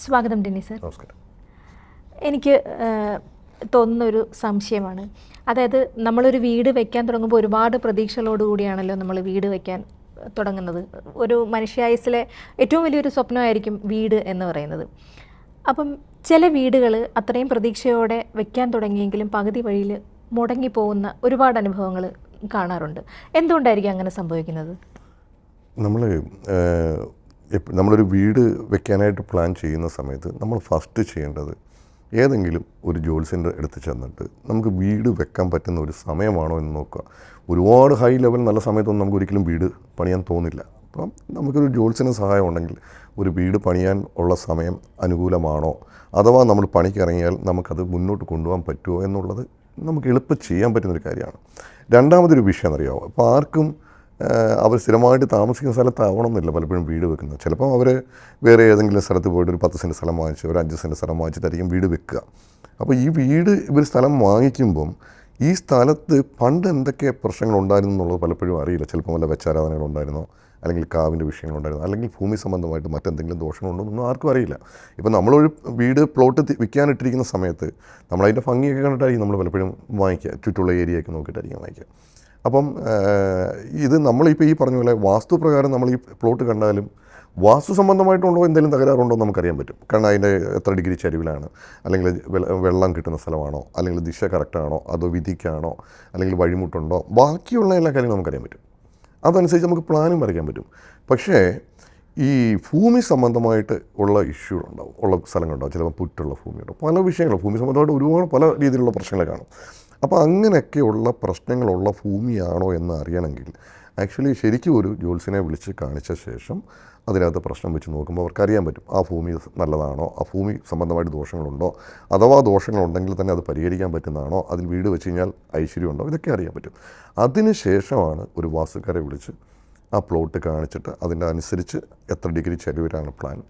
സ്വാഗതം ഡെന്നി സർ. നമസ്കാരം. എനിക്ക് തോന്നുന്ന തോന്നുന്നൊരു സംശയമാണ്. അതായത് നമ്മളൊരു വീട് വെക്കാൻ തുടങ്ങുമ്പോൾ ഒരുപാട് പ്രതീക്ഷകളോടുകൂടിയാണല്ലോ നമ്മൾ വീട് വെക്കാൻ തുടങ്ങുന്നത്. ഒരു മനുഷ്യായുസിലെ ഏറ്റവും വലിയൊരു സ്വപ്നമായിരിക്കും വീട് എന്ന് പറയുന്നത്. അപ്പം ചില വീടുകൾ അത്രയും പ്രതീക്ഷയോടെ വെക്കാൻ തുടങ്ങിയെങ്കിലും പകുതി വഴിയിൽ മുടങ്ങിപ്പോകുന്ന ഒരുപാട് അനുഭവങ്ങൾ കാണാറുണ്ട്. എന്തുകൊണ്ടായിരിക്കും അങ്ങനെ സംഭവിക്കുന്നത്? നമ്മൾ നമ്മളൊരു വീട് വെക്കാനായിട്ട് പ്ലാൻ ചെയ്യുന്ന സമയത്ത് നമ്മൾ ഫസ്റ്റ് ചെയ്യേണ്ടത് ഏതെങ്കിലും ഒരു ജോത്സ്യന്റെ അടുത്ത് ചെന്നിട്ട് നമുക്ക് വീട് വെക്കാൻ പറ്റുന്ന ഒരു സമയമാണോ എന്ന് നോക്കുക. ഒരുപാട് ഹൈ ലെവൽ നല്ല സമയത്തൊന്നും നമുക്ക് ഒരിക്കലും വീട് പണിയാൻ തോന്നില്ല. അപ്പം നമുക്കൊരു ജോൽസിന് സഹായം ഉണ്ടെങ്കിൽ ഒരു വീട് പണിയാൻ ഉള്ള സമയം അനുകൂലമാണോ? അഥവാ നമ്മൾ പണിക്കിറങ്ങിയാൽ നമുക്കത് മുന്നോട്ട് കൊണ്ടുപോകാൻ പറ്റുമോ എന്നുള്ളത് നമുക്ക് എളുപ്പം ചെയ്യാൻ പറ്റുന്നൊരു കാര്യമാണ്. രണ്ടാമതൊരു വിഷയം എന്നറിയാമോ അപ്പോൾ ആർക്കും അവർ സ്ഥിരമായിട്ട് താമസിക്കുന്ന സ്ഥലത്താവണമെന്നില്ല. പലപ്പോഴും വീട് വെക്കുന്നത് ചിലപ്പോൾ അവർ വേറെ ഏതെങ്കിലും സ്ഥലത്ത് പോയിട്ട് ഒരു പത്ത് സെന്റ് സ്ഥലം വാങ്ങിച്ച് ഒരു അഞ്ച് സെന്റ് സ്ഥലം വാങ്ങിച്ചിട്ടായിരിക്കും വീട് വെക്കുക. അപ്പോൾ ഈ വീട് ഇവർ സ്ഥലം വാങ്ങിക്കുമ്പം ഈ സ്ഥലത്ത് പണ്ട് എന്തൊക്കെ പ്രശ്നങ്ങൾ ഉണ്ടായിരുന്നു എന്നുള്ളത് പലപ്പോഴും അറിയില്ല. ചിലപ്പോൾ വല്ല വെച്ചാരാധനകൾ ഉണ്ടായിരുന്നോ? അല്ലെങ്കിൽ കാവിന്റെ വിഷയങ്ങളുണ്ടായിരുന്നു അല്ലെങ്കിൽ ഭൂമി സംബന്ധമായിട്ട് മറ്റെന്തെങ്കിലും ദോഷങ്ങളുണ്ടോ എന്നൊന്നും ആർക്കും അറിയില്ല. ഇപ്പം നമ്മളൊരു വീട് പ്ലോട്ട് വിൽക്കാനിട്ടിരിക്കുന്ന സമയത്ത് നമ്മളതിന്റെ ഭംഗിയൊക്കെ കണ്ടിട്ടായിരിക്കും നമ്മൾ പലപ്പോഴും വാങ്ങിക്കുക. ചുറ്റുള്ള ഏരിയയൊക്കെ നോക്കിയിട്ടായിരിക്കും വാങ്ങിക്കുക. അപ്പം ഇത് നമ്മളിപ്പോൾ ഈ പറഞ്ഞ പോലെ വാസ്തു പ്രകാരം നമ്മൾ ഈ പ്ലോട്ട് കണ്ടാലും വാസ്തു സംബന്ധമായിട്ടുണ്ടോ എന്തെങ്കിലും തകരാറുണ്ടോ എന്ന് നമുക്കറിയാൻ പറ്റും. കാരണം അതിന്റെ എത്ര ഡിഗ്രി ചരിവിലാണ്. അല്ലെങ്കിൽ വെള്ളം കിട്ടുന്ന സ്ഥലമാണോ? അല്ലെങ്കിൽ ദിശ കറക്റ്റാണോ? അതോ വിധിക്കാണോ? അല്ലെങ്കിൽ വഴിമുട്ടുണ്ടോ? ബാക്കിയുള്ള എല്ലാ കാര്യങ്ങളും നമുക്കറിയാൻ പറ്റും. അതനുസരിച്ച് നമുക്ക് പ്ലാനും വരയ്ക്കാൻ പറ്റും. പക്ഷേ ഈ ഭൂമി സംബന്ധമായിട്ട് ഉള്ള ഇഷ്യൂ ഉണ്ടാവും. ഉള്ള സ്ഥലങ്ങളുണ്ടാവും. ചിലപ്പോൾ പുറ്റുള്ള ഭൂമിയുണ്ടാവും. പല വിഷയങ്ങളും ഭൂമി സംബന്ധമായിട്ട് ഒരുപാട് പല രീതിയിലുള്ള പ്രശ്നങ്ങൾ കാണും. അപ്പോൾ അങ്ങനെയൊക്കെയുള്ള പ്രശ്നങ്ങളുള്ള ഭൂമിയാണോ എന്ന് അറിയണമെങ്കിൽ ആക്ച്വലി ശരിക്കും ഒരു ജോത്സ്യനെ വിളിച്ച് കാണിച്ച ശേഷം അതിനകത്ത് പ്രശ്നം വെച്ച് നോക്കുമ്പോൾ അവർക്ക് അറിയാൻ പറ്റും ആ ഭൂമി നല്ലതാണോ ആ ഭൂമി സംബന്ധമായിട്ട് ദോഷങ്ങളുണ്ടോ അഥവാ ദോഷങ്ങളുണ്ടെങ്കിൽ തന്നെ അത് പരിഹരിക്കാൻ പറ്റുന്നതാണോ അതിൽ വീട് വെച്ച് കഴിഞ്ഞാൽ ഐശ്വര്യമുണ്ടോ ഇതൊക്കെ അറിയാൻ പറ്റും. അതിന് ശേഷമാണ് ഒരു വാസുകാരെ വിളിച്ച് ആ പ്ലോട്ട് കാണിച്ചിട്ട് അതിന്റെ അനുസരിച്ച് എത്ര ഡിഗ്രി ചരിവിലാണ് പ്ലാൻ.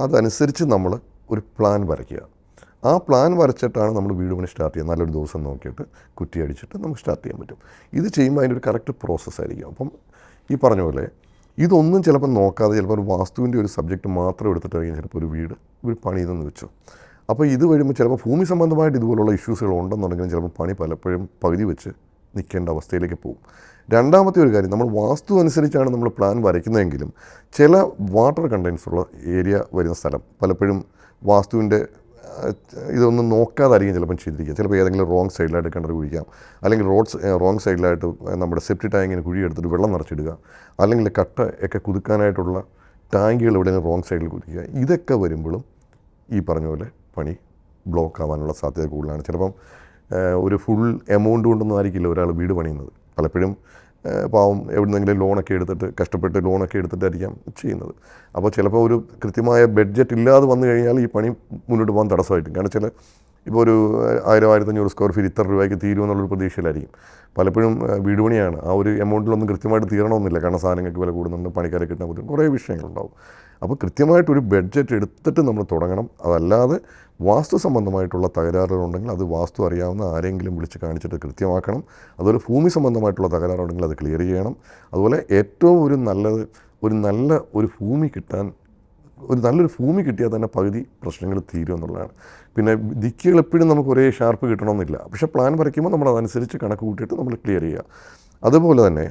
അതനുസരിച്ച് നമ്മൾ ഒരു പ്ലാൻ വരയ്ക്കുക. ആ പ്ലാൻ വരച്ചിട്ടാണ് നമ്മൾ വീട് പണി സ്റ്റാർട്ട് ചെയ്യുക. നല്ലൊരു ദിവസം നോക്കിയിട്ട് കുറ്റി അടിച്ചിട്ട് നമുക്ക് സ്റ്റാർട്ട് ചെയ്യാൻ പറ്റും. ഇത് ചെയ്യുമ്പോൾ അതിന്റെ ഒരു കറക്റ്റ് പ്രോസസ്സായിരിക്കും അപ്പം ഈ പറഞ്ഞ പോലെ ഇതൊന്നും ചിലപ്പോൾ നോക്കാതെ ചിലപ്പോൾ ഒരു വാസ്തുവിന്റെ ഒരു സബ്ജക്റ്റ് മാത്രം എടുത്തിട്ടായിരിക്കും ചിലപ്പോൾ ഒരു വീട് ഒരു പണി ഇതെന്ന് വെച്ചു. അപ്പോൾ ഇത് വരുമ്പോൾ ചിലപ്പോൾ ഭൂമി സംബന്ധമായിട്ട് ഇതുപോലുള്ള ഇഷ്യൂസുകൾ ഉണ്ടെന്നുണ്ടെങ്കിലും ചിലപ്പോൾ പണി പലപ്പോഴും പകുതി വെച്ച് നിൽക്കേണ്ട അവസ്ഥയിലേക്ക് പോകും. രണ്ടാമത്തെ ഒരു കാര്യം നമ്മൾ വാസ്തു അനുസരിച്ചാണ് നമ്മൾ പ്ലാൻ വരയ്ക്കുന്നതെങ്കിലും ചില വാട്ടർ കണ്ടൻസ് ഉള്ള ഏരിയ വരുന്ന സ്ഥലം പലപ്പോഴും വാസ്തുവിന്റെ ഇതൊന്നും നോക്കാതായിരിക്കും ചിലപ്പം ചെയ്തിരിക്കുക. ചിലപ്പോൾ ഏതെങ്കിലും റോങ് സൈഡിലായിട്ട് കിണർ കുഴിക്കാം. അല്ലെങ്കിൽ റോഡ് റോങ് സൈഡിലായിട്ട് നമ്മുടെ സെപ്റ്റി ടാങ്കിന് കുഴി എടുത്തിട്ട് വെള്ളം നിറച്ചിടുക. അല്ലെങ്കിൽ കട്ട ഒക്കെ കുതുക്കാനായിട്ടുള്ള ടാങ്കുകൾ എവിടെയെങ്കിലും റോങ് സൈഡിൽ കുതിക്കുക. ഇതൊക്കെ വരുമ്പോഴും ഈ പറഞ്ഞ പോലെ പണി ബ്ലോക്ക് ആവാനുള്ള സാധ്യത കൂടുതലാണ്. ചിലപ്പം ഒരു ഫുൾ എമൗണ്ട് കൊണ്ടൊന്നും ആയിരിക്കില്ല ഒരാൾ വീട് പണിയുന്നത്. പലപ്പോഴും പാവം എവിടുന്നെങ്കിലും ലോണൊക്കെ എടുത്തിട്ട് കഷ്ടപ്പെട്ട് ലോണൊക്കെ എടുത്തിട്ടായിരിക്കാം ചെയ്യുന്നത്. അപ്പോൾ ചിലപ്പോൾ ഒരു കൃത്യമായ ബഡ്ജറ്റ് ഇല്ലാതെ വന്നു കഴിഞ്ഞാൽ ഈ പണി മുന്നോട്ട് പോകാൻ തടസ്സമായിട്ടും കാരണം ചില ഇപ്പോൾ ഒരു ആയിരം ആയിരത്തഞ്ഞൂറ് സ്ക്വയർ ഫീറ്റ് ഇത്ര രൂപയ്ക്ക് തീരുമെന്നുള്ളൊരു പ്രതീക്ഷയിലായിരിക്കും. പലപ്പോഴും വീട് പണിയാണ്. ആ ഒരു എമൗണ്ടിലൊന്നും കൃത്യമായിട്ട് തീരണമെന്നില്ല. കാരണം സാധനങ്ങൾക്ക് വില കൂടുന്നുണ്ട് പണിക്കാരെ പറ്റും കുറേ വിഷയങ്ങളുണ്ടാവും. അപ്പോൾ കൃത്യമായിട്ടൊരു ബഡ്ജറ്റ് എടുത്തിട്ട് നമ്മൾ തുടങ്ങണം. അതല്ലാതെ വാസ്തു സംബന്ധമായിട്ടുള്ള തകരാറുകളുണ്ടെങ്കിൽ അത് വാസ്തു അറിയാവുന്ന ആരെങ്കിലും വിളിച്ച് കാണിച്ചിട്ട് കൃത്യമാക്കണം. അതുപോലെ ഭൂമി സംബന്ധമായിട്ടുള്ള തകരാറുണ്ടെങ്കിൽ അത് ക്ലിയർ ചെയ്യണം. അതുപോലെ ഏറ്റവും ഒരു നല്ലത് ഒരു നല്ല ഒരു ഭൂമി കിട്ടാൻ ഒരു നല്ലൊരു ഭൂമി കിട്ടിയാൽ തന്നെ പകുതി പ്രശ്നങ്ങൾ തീരും എന്നുള്ളതാണ്. പിന്നെ ദിക്കുകൾ എപ്പോഴും നമുക്ക് ഒരേ ഷാർപ്പ് കിട്ടണമെന്നില്ല. പക്ഷേ പ്ലാൻ വരയ്ക്കുമ്പോൾ നമ്മൾ അതനുസരിച്ച് കണക്ക് കൂട്ടിയിട്ട് നമ്മൾ ക്ലിയർ ചെയ്യുക. അതുപോലെ തന്നെ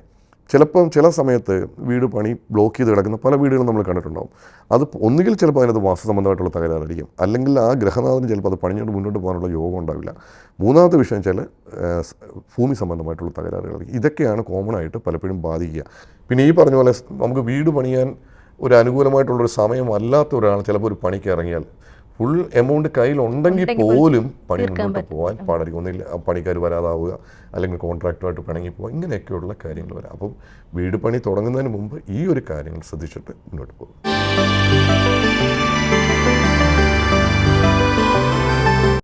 ചിലപ്പം ചില സമയത്ത് വീട് പണി ബ്ലോക്ക് ചെയ്ത് കിടക്കുന്ന പല വീടുകളും നമ്മൾ കണ്ടിട്ടുണ്ടാകും അത് ഒന്നുകിൽ ചിലപ്പോൾ അതിനകത്ത് വാസ്തു സംബന്ധമായിട്ടുള്ള തകരാറായിരിക്കും. അല്ലെങ്കിൽ ആ ഗ്രഹനാഥന് ചിലപ്പോൾ അത് പണിഞ്ഞുകൊണ്ട് മുന്നോട്ട് പോകാനുള്ള യോഗം ഉണ്ടാവില്ല. മൂന്നാമത്തെ വിഷയം വെച്ചാൽ ഭൂമി സംബന്ധമായിട്ടുള്ള തകരാറുകളായിരിക്കും. ഇതൊക്കെയാണ് കോമൺ ആയിട്ട് പലപ്പോഴും ബാധിക്കുക. പിന്നെ ഈ പറഞ്ഞ പോലെ നമുക്ക് വീട് പണിയാൻ ഒരു അനുകൂലമായിട്ടുള്ളൊരു സമയമല്ലാത്ത ഒരാൾ ചിലപ്പോൾ ഒരു പണിക്ക് ഇറങ്ങിയാൽ ഫുൾ എമൗണ്ട് കയ്യിലുണ്ടെങ്കിൽ പോലും പണി മുന്നോട്ട് പോകാൻ പാടായിരിക്കും ഒന്നില്ല പണിക്കാർ വരാതാവുക അല്ലെങ്കിൽ കോൺട്രാക്റ്റുമായിട്ട് പിണങ്ങി പോകുക ഇങ്ങനെയൊക്കെയുള്ള കാര്യങ്ങൾ വരാം. അപ്പം വീട് പണി തുടങ്ങുന്നതിന് മുമ്പ് ഈ ഒരു കാര്യങ്ങൾ ശ്രദ്ധിച്ചിട്ട് മുന്നോട്ട് പോകും